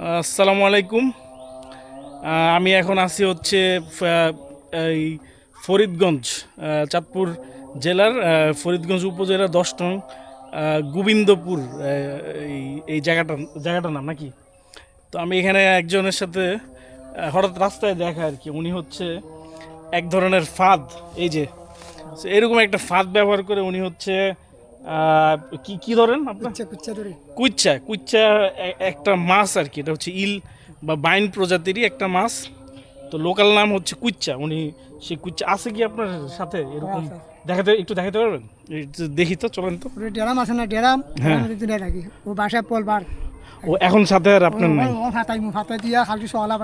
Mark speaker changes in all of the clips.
Speaker 1: আসসালামু আলাইকুম। আমি এখন আছি হচ্ছে এই ফরিদগঞ্জ চাঁদপুর জেলার ফরিদগঞ্জ উপজেলার দশ নং গোবিন্দপুর এই এই জায়গাটার জায়গাটার নাম নাকি? তো আমি এখানে একজনের সাথে হঠাৎ রাস্তায় দেখা আর কি। উনি হচ্ছে এক ধরনের ফাঁদ, এই যে, এরকম একটা ফাঁদ ব্যবহার করে উনি হচ্ছে কি কি ধরেন আপনার?
Speaker 2: কুচ্চা কুচ্চা
Speaker 1: একটা মাছ আর কি এটা হচ্ছে ইল বা বাইন প্রজাতিরই একটা মাছ। তো লোকাল নাম হচ্ছে কুইচ্চা উনি সেই কুইচ্চা আছে কি আপনার সাথে? এরকম। দেখাতে একটু দেখাতে পারবেন? দেখি তো চলেন তো।
Speaker 2: ডেরাম আছে না ডেরাম?
Speaker 1: হ্যাঁ।
Speaker 2: ও বাসায় পলবার।
Speaker 1: ও এখন সাথে আর আপনার নাই?
Speaker 2: ও ফাতাই মু ফাতাই দিয়া খালি সহলা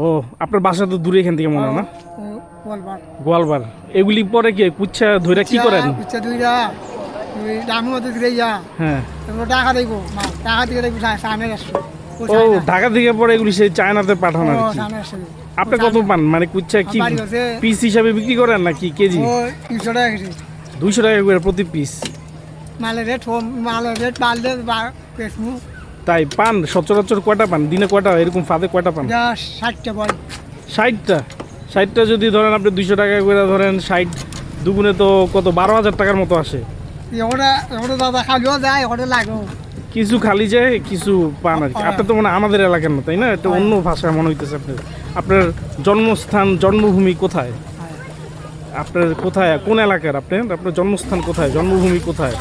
Speaker 1: ও আপনার বাসা তো দূরে এখান থেকে মনে হয় না?
Speaker 2: ও পলবার
Speaker 1: গোয়ালবার। এগুলি পরে কি কুচ্ছা ধরে কি করেন?
Speaker 2: কুচ্চা দুইরা ওই মতো
Speaker 1: হ্যাঁ।
Speaker 2: টাকা মা টাকা দেখব সামনে আসছে ও
Speaker 1: ঢাকা থেকে পরে এগুলি সেই চায়নাতে পাঠানো আর কি আপনি কত পান? মানে কুচ্ছা কি পিস হিসাবে বিক্রি করেন নাকি কেজি?
Speaker 2: তিনশো টাকা কেজি।
Speaker 1: টাকা করে প্রতি পিস
Speaker 2: মালের রেট মালের রেট
Speaker 1: তাই পান সচরাচর কয়টা পান? দিনে কয়টা এরকম ফাঁদে কয়টা পান?
Speaker 2: ষাটটা বল
Speaker 1: ষাটটা? ষাটটা যদি ধরেন আপনি দুইশো টাকা করে ধরেন ষাট দুগুণে তো কত বারো হাজার টাকার মতো আসে।
Speaker 2: দাদা খালিও যায় এগুলো লাগেও।
Speaker 1: কিছু খালি যায় কিছু পান আর কি। আপনার তো মানে আমাদের এলাকার না তাই না? এটা অন্য ভাষা মনে হইতেছে আপনার। আপনার জন্মস্থান জন্মভূমি কোথায়? আপনার কোথায়? কোন এলাকার আপনার আপনার জন্মস্থান কোথায়? জন্মভূমি কোথায়?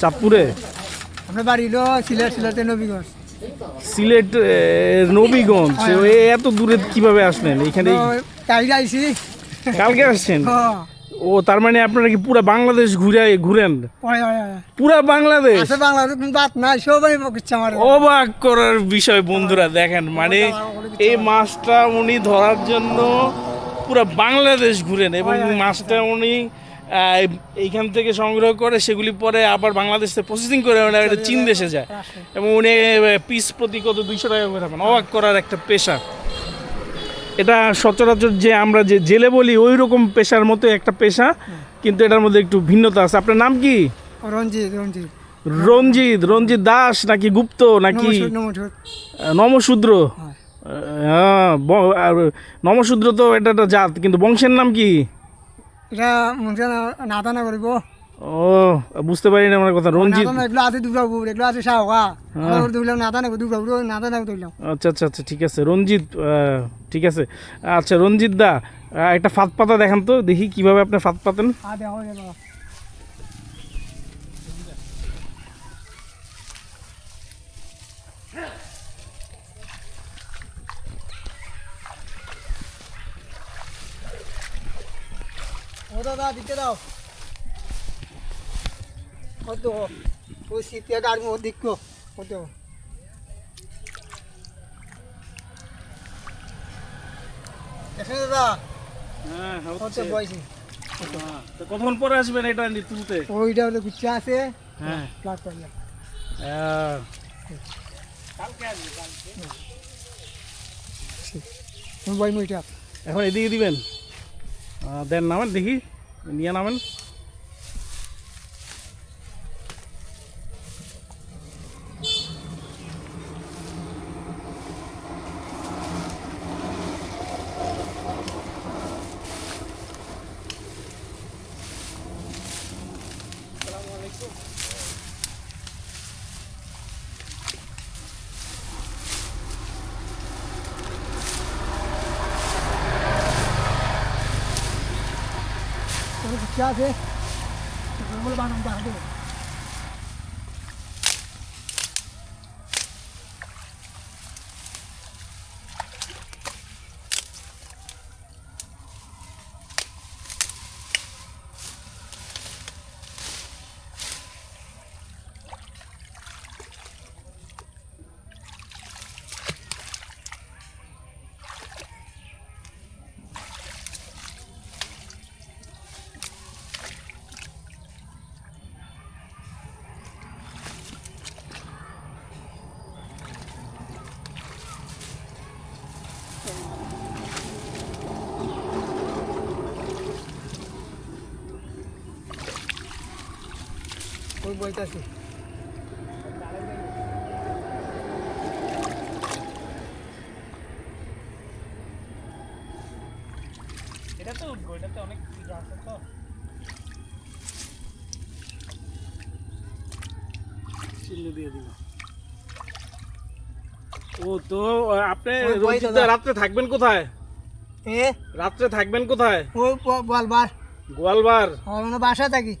Speaker 1: চাঁদপুরে?
Speaker 2: বাড়ি হলো সিলেট সিলেটে নবীগঞ্জ।
Speaker 1: সিলেট নবীগঞ্জ। এত দূরে কীভাবে আসলেন? এখানে কালকে আসছেন? ও তার মানে আপনারা কি পুরো বাংলাদেশ ঘুরে ঘুরেন? পুরা বাংলাদেশ?
Speaker 2: বাংলাদেশ বাত নাই সবাই
Speaker 1: অবাক করার বিষয় বন্ধুরা দেখেন মানে এই মাছটা উনি ধরার জন্য পুরো বাংলাদেশ ঘুরেন এবং মাছটা উনি এইখান থেকে সংগ্রহ করে সেগুলি পরে আবার বাংলাদেশ প্রসেসিং করে চীন দেশে যায়। এবং উনি পিস প্রতি কত দুইশো টাকা করে পান অবাক করার একটা পেশা। এটা সচরাচর যে আমরা যে জেলে বলি ওই রকম পেশার মতো একটা পেশা কিন্তু এটার মধ্যে একটু ভিন্নতা আছে। আপনার নাম কি?
Speaker 2: রঞ্জিত রঞ্জিত।
Speaker 1: রঞ্জিত রঞ্জিত দাস নাকি গুপ্ত নাকি? নমশূদ্র?
Speaker 2: হ্যাঁ।
Speaker 1: নমশূদ্র তো এটা একটা জাত কিন্তু বংশের নাম কি?
Speaker 2: এটা মনে নাতা না করিব।
Speaker 1: ও বুঝতে পারি না আমার কথা। রঞ্জিত
Speaker 2: এগুলো আছে দুর্গাপুর এগুলো আছে শাহকা আমার নাতা না দুর্গাপুর নাতা না ধরলাম
Speaker 1: আচ্ছা আচ্ছা আচ্ছা ঠিক আছে। রঞ্জিত ঠিক আছে। আচ্ছা রঞ্জিত দা একটা ফাঁদ পাতা দেখান তো দেখি কীভাবে আপনি ফাঁদ পাতেন।
Speaker 2: ও দাদা দিতে দাও। কত? ওই শীতে গাড়ি ও দিক কত? এখানে দাদা
Speaker 1: হ্যাঁ
Speaker 2: কত বয়সী?
Speaker 1: কতক্ষণ পরে আসবেন এটা তুলতে?
Speaker 2: ওইটা হলো গুচ্ছা আছে
Speaker 1: হ্যাঁ।
Speaker 2: প্লাট মুইটা
Speaker 1: এখন এদিকে দিবেন। দেন নামেন দেখি। নিয়ে নামেন।
Speaker 2: ওটা গুচ্ছা আছে বলে বানাম ওই আছে।
Speaker 1: ও তো আপনি রাত্রে থাকবেন কোথায়? রাত্রে থাকবেন কোথায়?
Speaker 2: ও
Speaker 1: গোয়ালবার।
Speaker 2: হ্যাঁ, বাসা থাকি।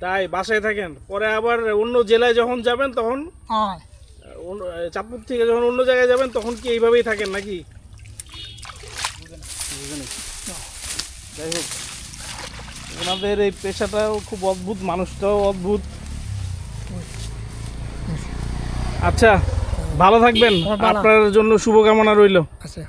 Speaker 1: তাই বাসায় থাকেন। পরে আবার অন্য জেলায় যখন যাবেন তখন
Speaker 2: হয়।
Speaker 1: চাঁদপুর থেকে যখন অন্য জায়গায় যাবেন তখন কি এইভাবেই থাকেন নাকি? বুঝেনি। যাই হোক ওনাদের এই পেশাটাও খুব অদ্ভুত মানুষটাও অদ্ভুত। আচ্ছা ভালো থাকবেন।
Speaker 2: হ্যাঁ,
Speaker 1: আপনার জন্য শুভকামনা রইল।
Speaker 2: আচ্ছা।